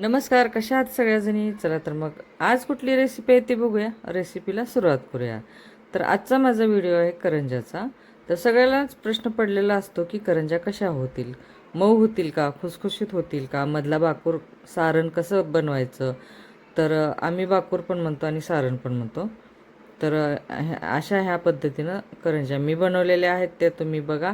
नमस्कार कशा आहात सगळ्याजणी? चला तर मग आज कुठली रेसिपी आहे ते बघूया. रेसिपीला सुरुवात करूया. तर आजचा माझा व्हिडिओ आहे करंजाचा तर सगळ्यालाच प्रश्न पडलेला असतो की करंजा कशा होतील? मऊ होतील का? खुसखुशीत होतील का? मधला बाकूर सारण कसं बनवायचं? तर आम्ही बाकूर पण म्हणतो आणि सारण पण म्हणतो. तर ह्या- अशा ह्या पद्धतीनं करंजा मी बनवलेल्या आहेत त्या तुम्ही बघा.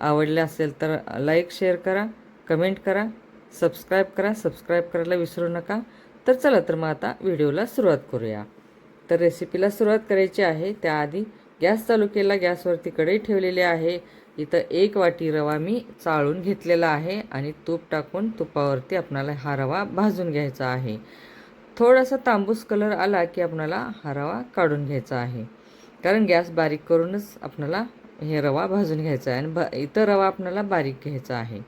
आवडल्या असेल तर लाईक शेअर करा कमेंट करा. सबस्क्राईब करा सबस्क्राईब करायला विसरू नका. तर चला तर मग आता व्हिडिओला सुरुवात करूया. तर रेसिपीला सुरुवात करायची आहे. त्याआधी गॅस चालू केला. गॅसवरती कढई ठेवलेली आहे. इथं एक वाटी रवा मी चाळून घेतलेला आहे आणि तूप टाकून तुपावरती आपणाला हा रवा भाजून घ्यायचा आहे. थोडासा तांबूस कलर आला की आपणाला हा रवा काढून घ्यायचा आहे. कारण गॅस बारीक करूनच आपणाला हे रवा भाजून घ्यायचा आहे आणि ब इथं रवा आपणाला बारीक घ्यायचा आहे.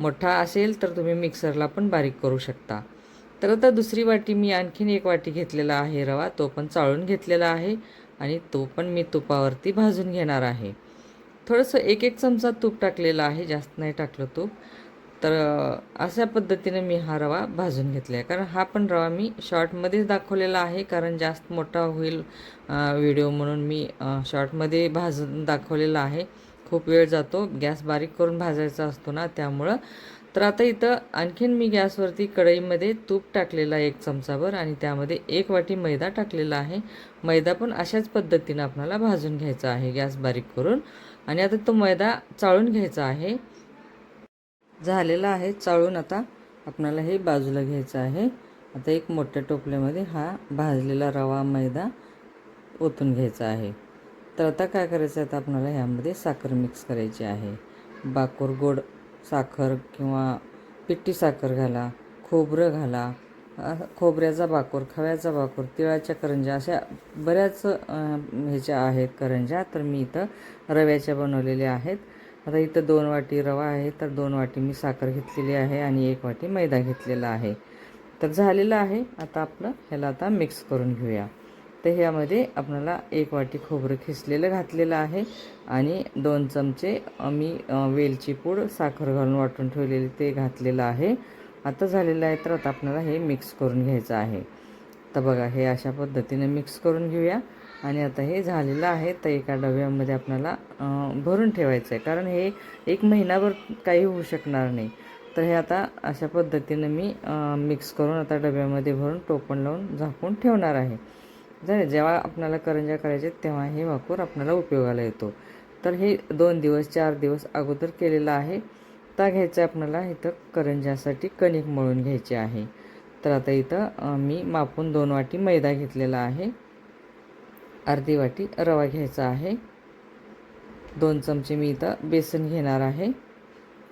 मोठा असेल तर तुम्ही मिक्सरला पण बारीक करू शकता. तर आता दुसरी वाटी मी आणखीन एक वाटी घेतलेला आहे रवा तो पण चाळून घेतलेला आहे आणि तो पण मी तुपावरती भाजून घेणार आहे. थोडंसं एक एक चमचा तूप टाकलेलं आहे जास्त नाही टाकलं तूप. तर अशा पद्धतीने मी हा रवा भाजून घेतला आहे कारण हा पण रवा मी शॉर्टमध्येच दाखवलेला आहे कारण जास्त मोठा होईल व्हिडिओ म्हणून मी शॉर्टमध्ये भाजून दाखवलेला आहे. खूप वेळ जातो. गॅस बारीक करून भाजायचा असतो ना त्यामुळं. तर आता इथं आणखीन मी गॅसवरती कढईमध्ये तूप टाकलेला आहे एक चमचाभर आणि त्यामध्ये एक वाटी मैदा टाकलेला आहे. मैदा पण अशाच पद्धतीनं आपल्याला भाजून घ्यायचा आहे गॅस बारीक करून. आणि आता तो मैदा चाळून घ्यायचा आहे. झालेला आहे चाळून आता आपणाला हे बाजूला घ्यायचं आहे. आता एक मोठ्या टोपल्यामध्ये हा भाजलेला रवा मैदा ओतून घ्यायचा आहे. तर आता काय करायचं आहे? आता आपल्याला ह्यामध्ये साखर मिक्स करायची आहे. बाकोर गोड साखर किंवा पिट्टी साखर घाला खोबरं घाला खोबऱ्याचा बाकोर खव्याचा बाकोर तिळाच्या करंज्या अशा बऱ्याच ह्याच्या आहेत करंज्या. तर मी इथं रव्याच्या बनवलेल्या आहेत. आता इथं दोन वाटी रवा आहे तर दोन वाटी मी साखर घेतलेली आहे आणि एक वाटी मैदा घेतलेला आहे. तर झालेलं आहे. आता आपलं ह्याला आता मिक्स करून घेऊया. तर ह्यामध्ये आपल्याला एक वाटी खोबरं खिसलेलं घातलेलं आहे आणि दोन चमचे मी वेलची पूड साखर घालून वाटून ठेवलेली ते घातलेलं आहे. आता झालेलं आहे तर आता आपल्याला हे मिक्स करून घ्यायचं आहे. तर बघा हे अशा पद्धतीने मिक्स करून घेऊया. आणि आता हे झालेलं आहे तर एका डब्यामध्ये आपल्याला भरून ठेवायचं आहे कारण हे एक महिनाभर काही होऊ शकणार नाही. तर हे आता अशा पद्धतीनं मी मिक्स करून आता डब्यामध्ये भरून टोपण लावून झाकून ठेवणार आहे. झाले जेव्हा आपल्याला करंजा करायचे तेव्हा हे वापर आपल्याला उपयोगाला येतो. तर हे दोन दिवस चार दिवस अगोदर केलेलं आहे. तर घ्यायचं आपणाला आपल्याला इथं करंजासाठी कणिक मळून घ्यायची आहे. तर आता इथं मी मापून दोन वाटी मैदा घेतलेला आहे. अर्धी वाटी रवा घ्यायचा आहे. दोन चमचे मी इथं बेसन घेणार आहे.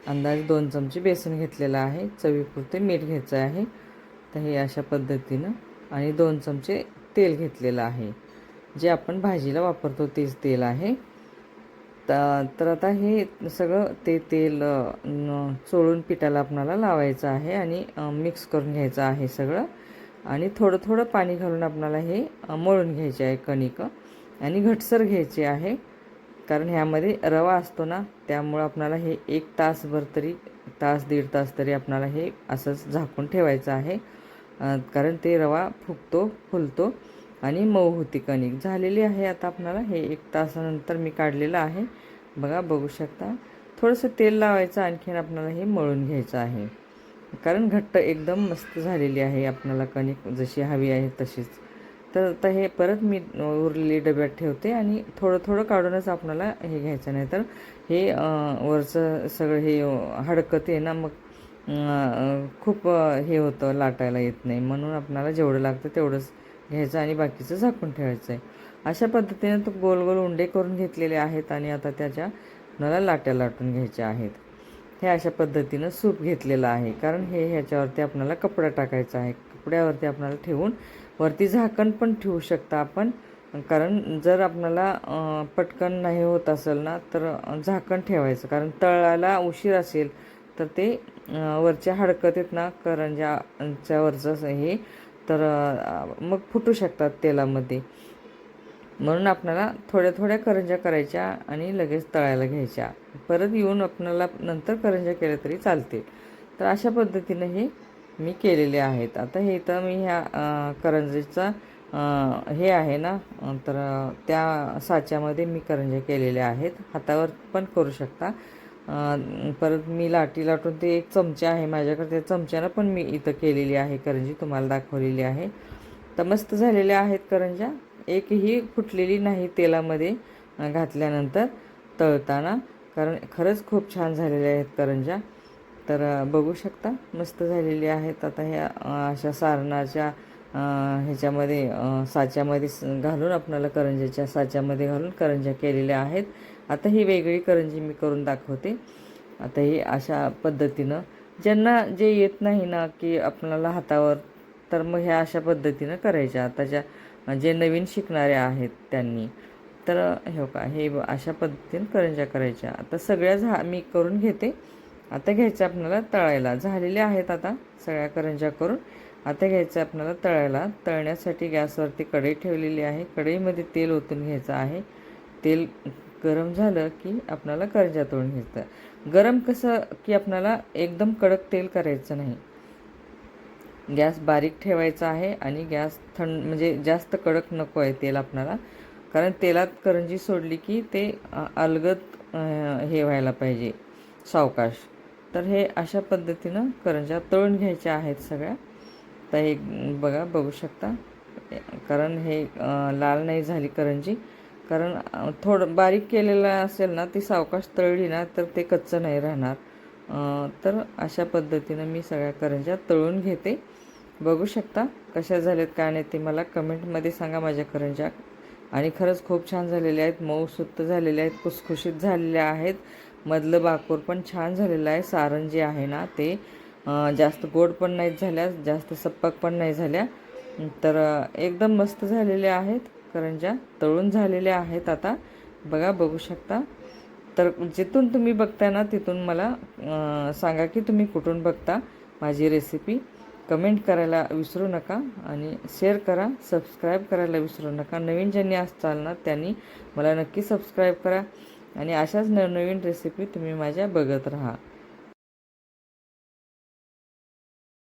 अंदाजे दोन चमचे बेसन घेतलेलं आहे. चवीपुरते मीठ घ्यायचं आहे. तर हे अशा पद्धतीनं आणि दोन चमचे तेल घेतलेलं आहे. जे आपण भाजीला वापरतो तेच तेल आहे. तर आता हे सगळं ते तेल चोळून पिठाला आपणाला लावायचं आहे आणि मिक्स करून घ्यायचं आहे सगळं. आणि थोडं थोडं पाणी घालून आपणाला हे मळून घ्यायचे आहे कणिक. आणि घटसर घ्यायचे आहे. कारण ह्यामध्ये रवा असतो ना त्यामुळं आपणाला हे एक तासभर तरी तास दीड तास तरी आपणाला हे असंच झाकून ठेवायचं आहे. कारण ते रवा फुगतो फुलतो आणि मऊ होती कणिक. झालेली आहे आता आपणाला हे एक तासानंतर मी काढलेलं आहे. बघा बघू शकता. थोडंसं तेल लावायचं आणखीन आपणाला हे मळून घ्यायचं आहे. कारण घट्ट एकदम मस्त झालेली आहे आपणाला कणिक. जशी हवी आहे तशीच. तर आता हे परत मी उरलेली डब्यात ठेवते आणि थोडं थोडं काढूनच आपणाला हे घ्यायचं. नाही तर हे वरचं सगळं हे हडकते हडकत आहे ना मग खूप हे होतं लाटायला येत नाही. म्हणून आपणाला जेवढं लागतं तेवढंच घ्यायचं आणि बाकीचं झाकून ठेवायचं आहे अशा पद्धतीने तो गोल गोल उंडे करून घेतलेले आहेत आणि आता त्याच्या मला लाट्या लाटून घ्यायच्या आहेत. हे अशा पद्धतीनं सूप घेतलेलं आहे. कारण हे ह्याच्यावरती आपणाला कपडा टाकायचा आहे. कपड्यावरती आपल्याला ठेवून वरती झाकण पण ठेवू शकता आपण. कारण जर आपल्याला पटकन नाही होत असेल ना तर झाकण ठेवायचं. कारण तळाला उशीर असेल तर ते वरच्या हडकत आहेत ना करंजाच्या वरचं असं हे तर मग फुटू शकतात तेलामध्ये. म्हणून आपल्याला थोड्या थोड्या करंज्या करायच्या आणि लगेच तळायला घ्यायच्या. परत येऊन आपल्याला नंतर करंज्या केल्या तरी चालते तर अशा पद्धतीनं हे मी केलेले आहेत. आता हे इथं मी ह्या अं, करंजीचा हे आहे ना तर त्या साच्यामध्ये मी करंज्या केलेल्या आहेत. हातावर पण करू शकता. परत मी लाटी लाटून ते एक चमचा आहे माझ्याकडे त्या चमच्यानं पण मी इथं केलेली आहे करंजी तुम्हाला दाखवलेली आहे. तर मस्त झालेल्या आहेत करंज्या. एकही फुटलेली नाही तेलामध्ये घातल्यानंतर तळताना कारण खरंच खूप छान झालेल्या आहेत करंज्या. तर बघू शकता मस्त झालेली आहेत. आता ह्या अशा सारणाच्या ह्याच्यामध्ये साच्यामध्ये घालून आपल्याला करंज्याच्या साच्यामध्ये घालून करंज्या केलेल्या आहेत. आता ही वेगळी करंजी मी करून दाखवते. आता ही अशा पद्धतीनं ज्यांना जे येत नाही ना की आपणाला हातावर तर मग ह्या अशा पद्धतीनं करायच्या. आताच्या जे नवीन शिकणारे आहेत त्यांनी तर हे का हे अशा पद्धतीनं करंज्या करायच्या. आता सगळ्या झा मी करून घेते. आता घ्यायचं आपल्याला तळायला. झालेल्या आहेत आता सगळ्या करंज्या करून. आता घ्यायचं आहे आपल्याला तळायला. तळण्यासाठी गॅसवरती कढई ठेवलेली आहे. कढईमध्ये तेल ओतून घ्यायचं आहे. तेल गरम झालं की आपल्याला करंज्या तळून घ्यायचं गरम कसं की आपल्याला एकदम कडक तेल करायचं नाही. गॅस बारीक ठेवायचा आहे आणि गॅस थंड म्हणजे जास्त कडक नको आहे तेल आपल्याला. कारण तेलात करंजी सोडली की ते अलगत हे व्हायला पाहिजे. सावकाश. तर हे अशा पद्धतीनं करंज्या तळून घ्यायच्या आहेत सगळ्या. आता हे बघा बघू शकता. कारण हे लाल नाही झाली करंजी. कारण थोडं बारीक केलेलं असेल ना ती सावकाश तळली ना तर ते कच्चं नाही राहणार. तर अशा पद्धतीनं मी सगळ्या करंज्या तळून घेते. बघू शकता कशा झाल्यात काय नाही ते मला कमेंटमध्ये सांगा माझ्या करंज्या. आणि खरंच खूप छान झालेल्या आहेत. मऊसुत्त झालेल्या आहेत खुसखुशीत झालेल्या आहेत. मधलं बाकोर पण छान झालेलं आहे. सारण जे आहे ना ते. जास्त गोड पण नाहीत झाल्या जास्त सप्पाक पण नाही झाल्या. तर एकदम मस्त झालेल्या आहेत. करंजा तळून झालेल्या आहेत आता. बघा बघू शकता. तर जिथून तुम्ही बघताय ना तिथून मला सांगा की तुम्ही कुठून बघता माझी रेसिपी कमेंट करायला विसरू नका आणि शेअर करा सबस्क्राईब करायला विसरू नका. नवीन ज्यांनी असताल ना त्यांनी मला नक्की सबस्क्राईब करा. आणि अशाच नवनवीन रेसिपी तुम्ही माझ्या बघत राहा.